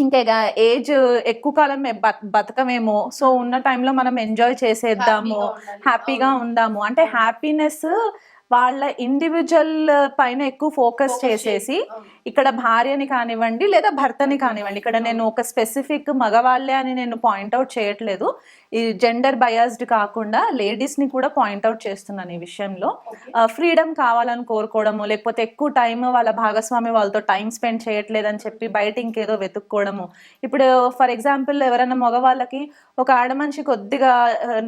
ఇంకా ఏజ్ ఎక్కువ కాలం బతకమేమో. సో ఉన్న టైంలో మనం ఎంజాయ్ చేసేద్దాము. హ్యాపీగా ఉందాము. అంటే హ్యాపీనెస్ వాళ్ళ ఇండివిజువల్ పైన ఎక్కువ ఫోకస్ చేసేసి ఇక్కడ భార్యని కానివ్వండి లేదా భర్తని కానివ్వండి. ఇక్కడ నేను ఒక స్పెసిఫిక్ మగవాళ్ళే అని నేను పాయింట్అవుట్ చేయట్లేదు. ఈ జెండర్ బయాస్డ్ కాకుండా లేడీస్ని కూడా పాయింట్అవుట్ చేస్తున్నాను ఈ విషయంలో. ఫ్రీడమ్ కావాలని కోరుకోవడము లేకపోతే ఎక్కువ టైం వాళ్ళ భాగస్వామి వాళ్ళతో టైం స్పెండ్ చేయట్లేదని చెప్పి బయట ఇంకేదో వెతుక్కోవడము. ఇప్పుడు ఫర్ ఎగ్జాంపుల్ ఎవరైనా మగవాళ్ళకి ఒక ఆడ మనిషి కొద్దిగా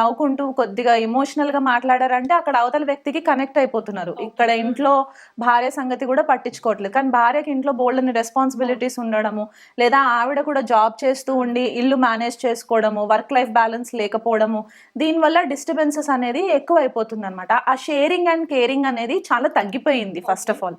నవ్వుకుంటూ కొద్దిగా ఎమోషనల్గా మాట్లాడారంటే అక్కడ అవతల వ్యక్తికి కనెక్ట్ అయిపోతున్నారు. ఇక్కడ ఇంట్లో భార్య సంగతి కూడా పట్టించుకోవట్లేదు. కానీ భార్యకి ఇంట్లో బోల్డ్ని రెస్పాన్సిబిలిటీస్ ఉండడము లేదా ఆవిడ కూడా జాబ్ చేస్తూ ఉండి ఇల్లు మేనేజ్ చేసుకోవడము వర్క్ లైఫ్ బ్యాలెన్స్ లేకపోవడము దీనివల్ల డిస్టర్బెన్సెస్ అనేది ఎక్కువ అయిపోతుంది అనమాట ఆ షేరింగ్ అండ్ కేరింగ్ అనేది చాలా తగ్గిపోయింది ఫస్ట్ ఆఫ్ ఆల్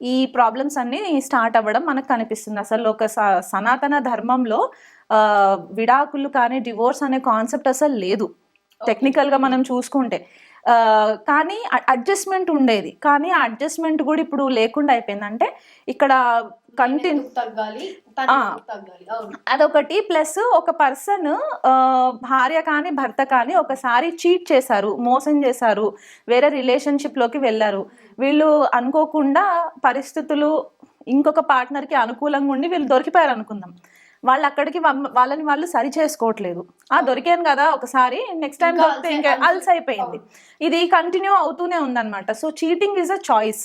ఈ ప్రాబ్లమ్స్ అన్ని స్టార్ట్ అవ్వడం మనకు కనిపిస్తుంది. అసలు ఒక సనాతన ధర్మంలో విడాకులు కానీ డివోర్స్ అనే కాన్సెప్ట్ అసలు లేదు. టెక్నికల్గా మనం చూసుకుంటే. కానీ అడ్జస్ట్మెంట్ ఉండేది. కానీ ఆ అడ్జస్ట్మెంట్ కూడా ఇప్పుడు లేకుండా అయిపోయింది. అంటే ఇక్కడ కంటిన్యూ తగ్గాలి అదొకటి ప్లస్ ఒక పర్సన్ భార్య కానీ భర్త కానీ ఒకసారి చీట్ చేశారు మోసం చేశారు వేరే రిలేషన్షిప్లోకి వెళ్ళారు. వీళ్ళు అనుకోకుండా పరిస్థితులు ఇంకొక పార్ట్నర్కి అనుకూలంగా ఉండి వీళ్ళు దొరికిపోయారు అనుకుందాం. వాళ్ళు అక్కడికి వాళ్ళని వాళ్ళు సరి చేసుకోవట్లేదు. ఆ దొరికాను కదా ఒకసారి నెక్స్ట్ టైం ఇంకా దొరికితే ఇంకా అలసి- అల్స్ అయిపోయింది ఇది కంటిన్యూ అవుతూనే ఉందన్నమాట. So cheating is a choice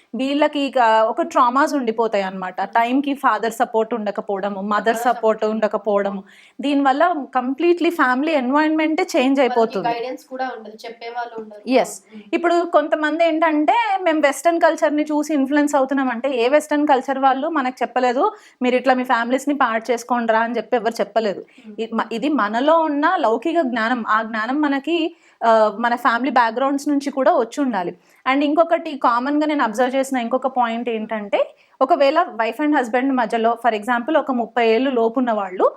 వీళ్ళకి ఇక ఒక ట్రామాస్ ఉండిపోతాయి అనమాట టైంకి ఫాదర్ సపోర్ట్ ఉండకపోవడము మదర్ సపోర్ట్ ఉండకపోవడము. దీనివల్ల కంప్లీట్లీ ఫ్యామిలీ ఎన్వైరన్మెంటే చేంజ్ అయిపోతుంది. ఎస్ ఇప్పుడు కొంతమంది ఏంటంటే మేము వెస్టర్న్ కల్చర్ని చూసి ఇన్ఫ్లుయెన్స్ అవుతున్నాం అంటే ఏ వెస్టర్న్ కల్చర్ వాళ్ళు మనకు చెప్పలేదు మీరు ఇట్లా మీ ఫ్యామిలీస్ని పాడు చేసుకోండిరా అని చెప్పి ఎవరు చెప్పలేదు. మ- ఇది మనలో ఉన్న లౌకిక జ్ఞానం. ఆ జ్ఞానం మనకి మన ఫ్యామిలీ బ్యాక్గ్రౌండ్స్ నుంచి కూడా వచ్చి ఉండాలి. అండ్ ఇంకొకటి కామన్గా నేను అబ్జర్వ్ చేసిన ఇంకొక పాయింట్ ఏంటంటే ఒకవేళ వైఫ్ అండ్ హస్బెండ్ మధ్యలో ఫర్ ఎగ్జాంపుల్ ఒక ముప్పై ఏళ్ళు లోపు ఉన్న వాళ్ళు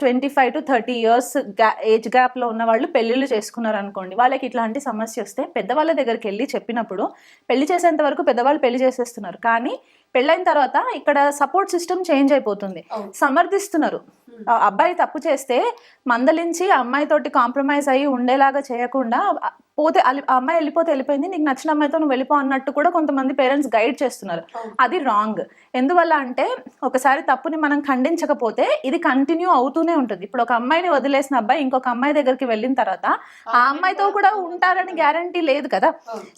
twenty five to thirty years గ్యా ఏజ్ గ్యాప్లో ఉన్న వాళ్ళు పెళ్ళిళ్ళు చేసుకున్నారు అనుకోండి వాళ్ళకి ఇట్లాంటి సమస్య వస్తే పెద్దవాళ్ళ దగ్గరికి వెళ్ళి చెప్పినప్పుడు పెళ్ళి చేసేంత వరకు పెద్దవాళ్ళు పెళ్ళి చేసేస్తున్నారు. కానీ పెళ్ళైన తర్వాత ఇక్కడ సపోర్ట్ సిస్టమ్ చేంజ్ అయిపోతుంది. సమర్థిస్తున్నారు. అబ్బాయి తప్పు చేస్తే మందలించి ఆ అమ్మాయితోటి కాంప్రమైజ్ అయ్యి ఉండేలాగా చేయకుండా పోతే అమ్మాయి వెళ్ళిపోతే వెళ్ళిపోయింది నీకు నచ్చిన అమ్మాయితో నువ్వు వెళ్ళిపో అన్నట్టు కూడా కొంతమంది పేరెంట్స్ గైడ్ చేస్తున్నారు. అది రాంగ్. ఎందువల్ల అంటే ఒకసారి తప్పుని మనం ఖండించకపోతే ఇది కంటిన్యూ అవుతూనే ఉంటుంది. ఇప్పుడు ఒక అమ్మాయిని వదిలేసిన అబ్బాయి ఇంకొక అమ్మాయి దగ్గరికి వెళ్ళిన తర్వాత ఆ అమ్మాయితో కూడా ఉంటారని గ్యారంటీ లేదు కదా.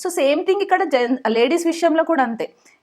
సో సేమ్ థింగ్ ఇక్కడ లేడీస్ విషయంలో కూడా అంతే.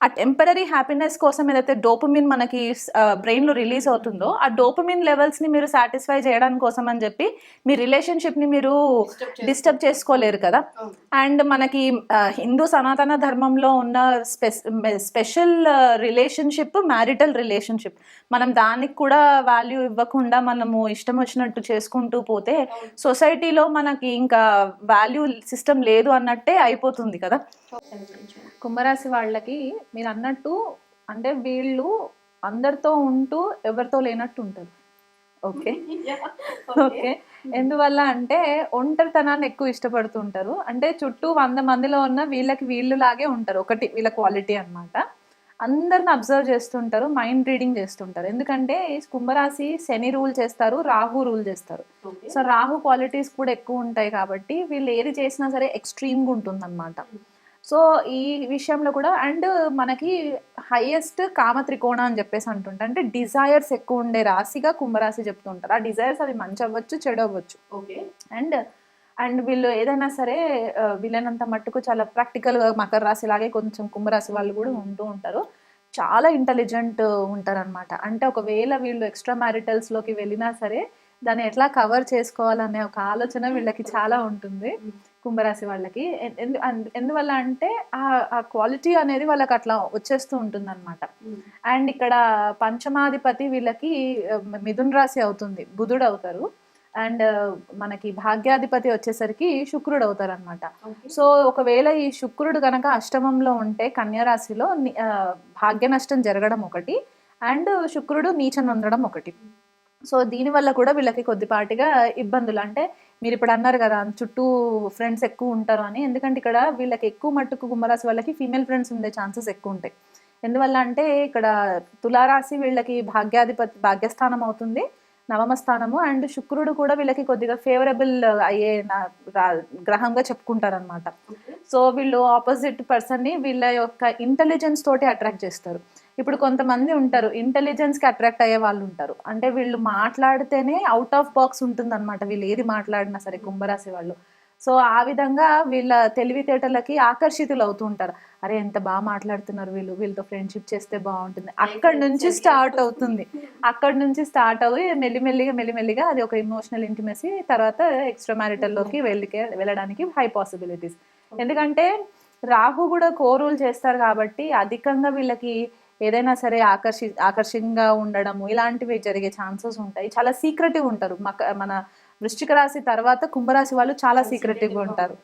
ఆ టెంపరీ హ్యాపీనెస్ కోసం ఏదైతే డోపమిన్ మనకి బ్రెయిన్లో రిలీజ్ అవుతుందో ఆ డోపమిన్ లెవెల్స్ని మీరు సాటిస్ఫై చేయడానికి కోసం అని చెప్పి మీ రిలేషన్షిప్ని మీరు డిస్టర్బ్ చేసుకోలేరు కదా. అండ్ మనకి హిందూ సనాతన ధర్మంలో ఉన్న స్పెషల్ రిలేషన్షిప్ మ్యారిటల్ రిలేషన్షిప్ మనం దానికి కూడా వాల్యూ ఇవ్వకుండా మనము ఇష్టం వచ్చినట్టు చేసుకుంటూ పోతే. సొసైటీలో మనకి ఇంకా వాల్యూ సిస్టమ్ లేదు అన్నట్టే అయిపోతుంది కదా కుంభరాశి వాళ్ళకి మీరు అన్నట్టు అంటే వీళ్ళు అందరితో ఉంటూ ఎవరితో లేనట్టు ఉంటారు. ఓకే? ఓకే. ఎందువల్ల అంటే ఒంటరితనాన్ని ఎక్కువ ఇష్టపడుతూ ఉంటారు. అంటే చుట్టూ వంద మందిలో ఉన్న వీళ్ళకి వీళ్ళు లాగే ఉంటారు. ఒకటి వీళ్ళ క్వాలిటీ అన్నమాట. అందరిని అబ్జర్వ్ చేస్తుంటారు మైండ్ రీడింగ్ చేస్తుంటారు. ఎందుకంటే కుంభరాశి శని రూల్ చేస్తారు రాహు రూల్ చేస్తారు. సో రాహు క్వాలిటీస్ కూడా ఎక్కువ ఉంటాయి కాబట్టి వీళ్ళు ఏది చేసినా సరే ఎక్స్ట్రీమ్గా ఉంటుంది సో ఈ విషయంలో కూడా అండ్ మనకి హైయెస్ట్ కామ త్రికోణ అని చెప్పేసి అంటుంటారు. అంటే డిజైర్స్ ఎక్కువ ఉండే రాశిగా కుంభరాశి చెప్తుంటారు. ఆ డిజైర్స్ అవి మంచి అవ్వచ్చు చెడు అవ్వచ్చు ఓకే. అండ్ అండ్ వీళ్ళు ఏదైనా సరే వీళ్ళనంత మట్టుకు చాలా ప్రాక్టికల్గా మకర రాశి లాగే కొంచెం కుంభరాశి వాళ్ళు కూడా ఉంటూ ఉంటారు. చాలా ఇంటెలిజెంట్ ఉంటారనమాట అంటే ఒకవేళ వీళ్ళు ఎక్స్ట్రా మ్యారిటల్స్లోకి వెళ్ళినా సరే దాన్ని ఎట్లా కవర్ చేసుకోవాలనే ఒక ఆలోచన వీళ్ళకి చాలా ఉంటుంది. కుంభరాశి వాళ్ళకి. ఎందువల్ల అంటే ఆ క్వాలిటీ అనేది వాళ్ళకి అట్లా వచ్చేస్తూ ఉంటుంది అనమాట అండ్ ఇక్కడ పంచమాధిపతి వీళ్ళకి మిథున్ రాశి అవుతుంది బుధుడు అవుతారు. అండ్ మనకి భాగ్యాధిపతి వచ్చేసరికి శుక్రుడు అవుతారు అనమాట సో ఒకవేళ ఈ శుక్రుడు గనక అష్టమంలో ఉంటే కన్యా రాశిలో ని- ఆ, భాగ్య నష్టం జరగడం ఒకటి అండ్ శుక్రుడు నీచం ఉండడం ఒకటి. సో దీనివల్ల కూడా వీళ్ళకి కొద్దిపాటిగా ఇబ్బందులు. అంటే మీరు ఇప్పుడు అన్నారు కదా చుట్టూ ఫ్రెండ్స్ ఎక్కువ ఉంటారు అని. ఎందుకంటే ఇక్కడ వీళ్ళకి ఎక్కువ మట్టుకు కుంభరాశి వాళ్ళకి ఫీమేల్ ఫ్రెండ్స్ ఉండే ఛాన్సెస్ ఎక్కువ ఉంటాయి. ఎందువల్ల అంటే ఇక్కడ తులారాశి వీళ్ళకి భాగ్యాధిపతి భాగ్యస్థానం అవుతుంది నవమ స్థానము. అండ్ శుక్రుడు కూడా వీళ్ళకి కొద్దిగా ఫేవరబుల్ అయ్యే గ్రహంగా చెప్పుకుంటారనమాట సో వీళ్ళు ఆపోజిట్ పర్సన్ని వీళ్ళ యొక్క ఇంటెలిజెన్స్ తోటి అట్రాక్ట్ చేస్తారు. ఇప్పుడు కొంతమంది ఉంటారు ఇంటెలిజెన్స్కి అట్రాక్ట్ అయ్యే వాళ్ళు ఉంటారు. అంటే వీళ్ళు మాట్లాడితేనే అవుట్ ఆఫ్ బాక్స్ ఉంటుంది అనమాట వీళ్ళు ఏది మాట్లాడినా సరే కుంభరాశి వాళ్ళు. సో ఆ విధంగా వీళ్ళ తెలివితేటలకి ఆకర్షితులు అవుతూ ఉంటారు అరే ఎంత బాగా మాట్లాడుతున్నారు వీళ్ళు. వీళ్ళతో ఫ్రెండ్షిప్ చేస్తే బాగుంటుంది. అక్కడ నుంచి స్టార్ట్ అవుతుంది. అక్కడ నుంచి స్టార్ట్ అయ్యి మెల్లిమెల్లిగా మెల్లిమెల్లిగా అది ఒక ఇమోషనల్ ఇంటిమెసీ తర్వాత ఎక్స్ట్రా మ్యారిటల్లోకి వెళ్ళికే వెళ్ళడానికి హై పాసిబిలిటీస్ ఎందుకంటే రాహు కూడా కోరూలు చేస్తారు కాబట్టి అధికంగా వీళ్ళకి ఏదైనా సరే ఆకర్షి ఆకర్షంగా ఉండడము ఇలాంటివి జరిగే ఛాన్సెస్ ఉంటాయి. చాలా సీక్రెటివ్ ఉంటారు. మక మన వృశ్చిక రాశి తర్వాత కుంభరాశి వాళ్ళు చాలా సీక్రెటివ్గా ఉంటారు.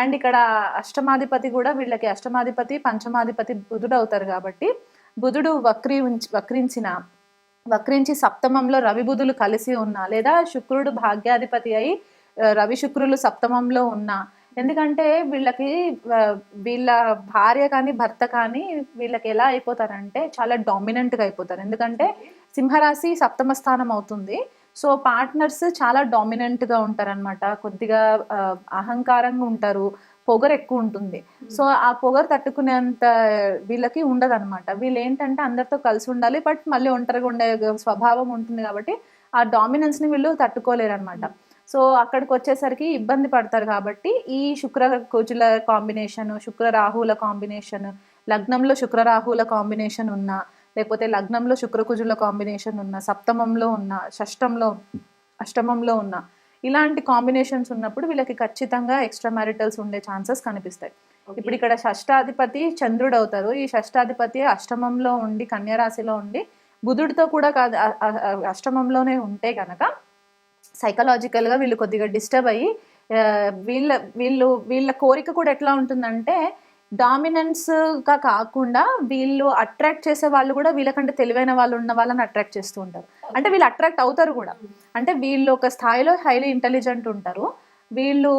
అండ్ ఇక్కడ అష్టమాధిపతి కూడా వీళ్ళకి అష్టమాధిపతి పంచమాధిపతి బుధుడు అవుతారు కాబట్టి బుధుడు వక్రీ వక్రించిన వక్రించి సప్తమంలో రవి బుధులు కలిసి ఉన్నా లేదా శుక్రుడు భాగ్యాధిపతి అయి రవి శుక్రులు సప్తమంలో ఉన్నా ఎందుకంటే వీళ్ళకి వీళ్ళ భార్య కానీ భర్త కానీ వీళ్ళకి ఎలా అయిపోతారంటే చాలా డామినెంట్గా అయిపోతారు. ఎందుకంటే సింహరాశి సప్తమ స్థానం అవుతుంది. సో పార్ట్నర్స్ చాలా డామినెంట్గా ఉంటారనమాట కొద్దిగా అహంకారంగా ఉంటారు. పొగరు ఎక్కువ ఉంటుంది. సో ఆ పొగరు తట్టుకునేంత వీళ్ళకి ఉండదు అనమాట వీళ్ళు ఏంటంటే అందరితో కలిసి ఉండాలి. బట్ మళ్ళీ ఒంటరిగా ఉండే స్వభావం ఉంటుంది కాబట్టి ఆ డామినెన్స్ని వీళ్ళు తట్టుకోలేరు అనమాట సో అక్కడికి వచ్చేసరికి ఇబ్బంది పడతారు కాబట్టి ఈ శుక్ర కుజుల కాంబినేషన్ శుక్ర రాహుల కాంబినేషన్ లగ్నంలో శుక్ర రాహుల కాంబినేషన్ ఉన్న లేకపోతే లగ్నంలో శుక్ర కుజుల కాంబినేషన్ ఉన్న సప్తమంలో ఉన్న షష్టంలో అష్టమంలో ఉన్న ఇలాంటి కాంబినేషన్స్ ఉన్నప్పుడు వీళ్ళకి ఖచ్చితంగా ఎక్స్ట్రా మ్యారిటల్స్ ఉండే ఛాన్సెస్ కనిపిస్తాయి. ఇప్పుడు ఇక్కడ షష్టాధిపతి చంద్రుడు అవుతారు. ఈ షష్టాధిపతి అష్టమంలో ఉండి కన్యా రాశిలో ఉండి బుధుడితో కూడా కాదు అష్టమంలోనే ఉంటే కనుక సైకలాజికల్గా వీళ్ళు కొద్దిగా డిస్టర్బ్ అయ్యి వీళ్ళ వీళ్ళు వీళ్ళ కోరిక కూడా ఎట్లా ఉంటుందంటే డామినెన్స్గా కాకుండా వీళ్ళు అట్రాక్ట్ చేసే వాళ్ళు కూడా వీళ్ళకంటే తెలివైన వాళ్ళు ఉన్న వాళ్ళని అట్రాక్ట్ చేస్తూ ఉంటారు. అంటే వీళ్ళు అట్రాక్ట్ అవుతారు కూడా. అంటే వీళ్ళు ఒక స్థాయిలో హైలీ ఇంటెలిజెంట్ ఉంటారు. వీళ్ళు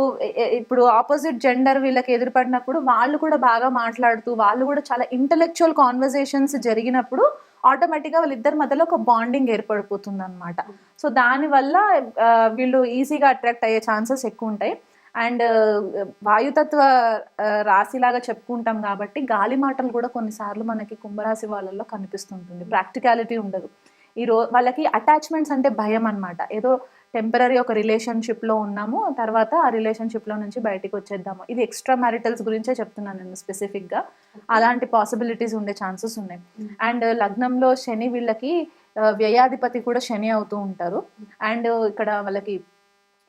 ఇప్పుడు ఆపోజిట్ జెండర్ వీళ్ళకి ఎదురుపడినప్పుడు వాళ్ళు కూడా బాగా మాట్లాడుతూ వాళ్ళు కూడా చాలా ఇంటలెక్చువల్ కాన్వర్జేషన్స్ జరిగినప్పుడు ఆటోమేటిక్గా వాళ్ళిద్దరి మధ్యలో ఒక బాండింగ్ ఏర్పడిపోతుంది అనమాట సో దానివల్ల వీళ్ళు ఈజీగా అట్రాక్ట్ అయ్యే ఛాన్సెస్ ఎక్కువ ఉంటాయి. అండ్ వాయుతత్వ రాశిలాగా చెప్పుకుంటాం కాబట్టి గాలి మాటలు కూడా కొన్నిసార్లు మనకి కుంభరాశి వాళ్ళల్లో కనిపిస్తుంటుంది. ప్రాక్టికాలిటీ ఉండదు. ఈ రో వాళ్ళకి అటాచ్మెంట్స్ అంటే భయం అన్నమాట. ఏదో టెంపరీ ఒక రిలేషన్షిప్లో ఉన్నాము. తర్వాత ఆ రిలేషన్షిప్లో నుంచి బయటికి వచ్చేద్దాము. ఇది ఎక్స్ట్రా మ్యారిటల్స్ గురించే చెప్తున్నాను నేను స్పెసిఫిక్గా అలాంటి పాసిబిలిటీస్ ఉండే ఛాన్సెస్ ఉన్నాయి. అండ్ లగ్నంలో శని వీళ్ళకి ఆ, వ్యయాధిపతి కూడా శని అవుతూ ఉంటారు. అండ్ ఇక్కడ వాళ్ళకి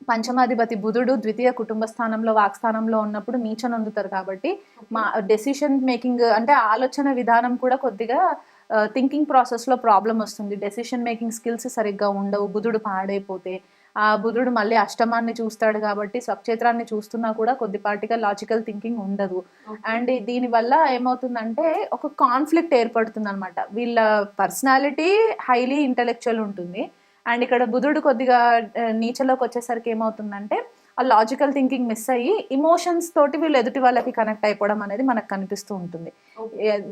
పంచమాధిపతి బుధుడు ద్వితీయ కుటుంబ స్థానంలో వాక్స్థానంలో ఉన్నప్పుడు నీచన అందుతారు కాబట్టి మా డెసిషన్ మేకింగ్ అంటే ఆలోచన విధానం కూడా కొద్దిగా థింకింగ్ ప్రాసెస్లో ప్రాబ్లం వస్తుంది. డెసిషన్ మేకింగ్ స్కిల్స్ సరిగ్గా ఉండవు. బుధుడు పాడైపోతే ఆ బుధుడు మళ్ళీ అష్టమాన్ని చూస్తాడు కాబట్టి స్వక్షేత్రాన్ని చూస్తున్నా కూడా కొద్దిపాటిగా లాజికల్ థింకింగ్ ఉండదు. అండ్ దీనివల్ల ఏమవుతుందంటే ఒక కాన్ఫ్లిక్ట్ ఏర్పడుతుంది అనమాట వీళ్ళ పర్సనాలిటీ హైలీ ఇంటెలెక్చువల్ ఉంటుంది. అండ్ ఇక్కడ బుధుడు కొద్దిగా నీచలోకి వచ్చేసరికి ఏమవుతుందంటే ఆ లాజికల్ థింకింగ్ మిస్ అయ్యి ఇమోషన్స్ తోటి వీళ్ళు ఎదుటి వాళ్ళకి కనెక్ట్ అయిపోవడం అనేది మనకు కనిపిస్తూ ఉంటుంది.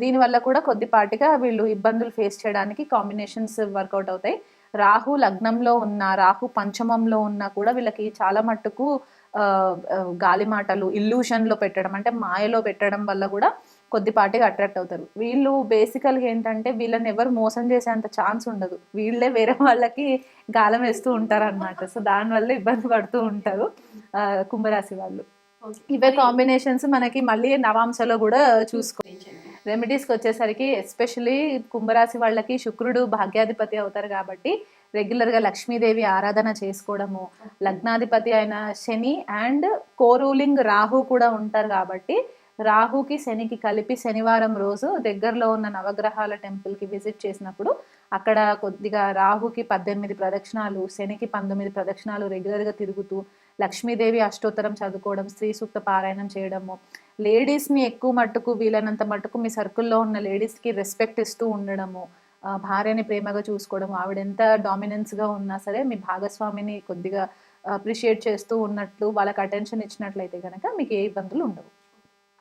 దీనివల్ల కూడా కొద్దిపాటిగా వీళ్ళు ఇబ్బందులు ఫేస్ చేయడానికి కాంబినేషన్స్ వర్కౌట్ అవుతాయి. రాహు లగ్నంలో ఉన్న రాహు పంచమంలో ఉన్నా కూడా వీళ్ళకి చాలా మట్టుకు గాలి మాటలు ఇల్యూషన్లో పెట్టడం అంటే మాయలో పెట్టడం వల్ల కూడా కొద్దిపాటిగా అట్రాక్ట్ అవుతారు. వీళ్ళు బేసికల్గా ఏంటంటే వీళ్ళని ఎవరు మోసం చేసేంత ఛాన్స్ ఉండదు. వీళ్ళే వేరే వాళ్ళకి గాలం వేస్తూ ఉంటారు అనమాట సో దానివల్ల ఇబ్బంది పడుతూ ఉంటారు ఆ, కుంభరాశి వాళ్ళు. ఇవే కాంబినేషన్స్ మనకి మళ్ళీ నవాంశలో కూడా చూసుకో రెమెడీస్కి వచ్చేసరికి ఎస్పెషలీ కుంభరాశి వాళ్ళకి శుక్రుడు భాగ్యాధిపతి అవుతారు కాబట్టి రెగ్యులర్గా లక్ష్మీదేవి ఆరాధన చేసుకోవడము లగ్నాధిపతి అయిన శని అండ్ కోరూలింగ్ రాహు కూడా ఉంటారు కాబట్టి రాహుకి శనికి కలిపి శనివారం రోజు దగ్గరలో ఉన్న నవగ్రహాల టెంపుల్కి విజిట్ చేసినప్పుడు అక్కడ కొద్దిగా రాహుకి పద్దెనిమిది ప్రదక్షిణాలు శనికి పంతొమ్మిది ప్రదక్షిణాలు రెగ్యులర్గా తిరుగుతూ లక్ష్మీదేవి అష్టోత్తరం చదువుకోవడం స్త్రీ సూక్త పారాయణం చేయడము లేడీస్ని ఎక్కువ మట్టుకు వీలైనంత మట్టుకు మీ సర్కిల్లో ఉన్న లేడీస్కి రెస్పెక్ట్ ఇస్తూ ఉండడము భార్యని ప్రేమగా చూసుకోవడం ఆవిడ ఎంత డామినెన్స్గా ఉన్నా సరే మీ భాగస్వామిని కొద్దిగా అప్రిషియేట్ చేస్తూ ఉన్నట్లు వాళ్ళకి అటెన్షన్ ఇచ్చినట్లయితే కనుక మీకు ఏ ఇబ్బందులు ఉండవు.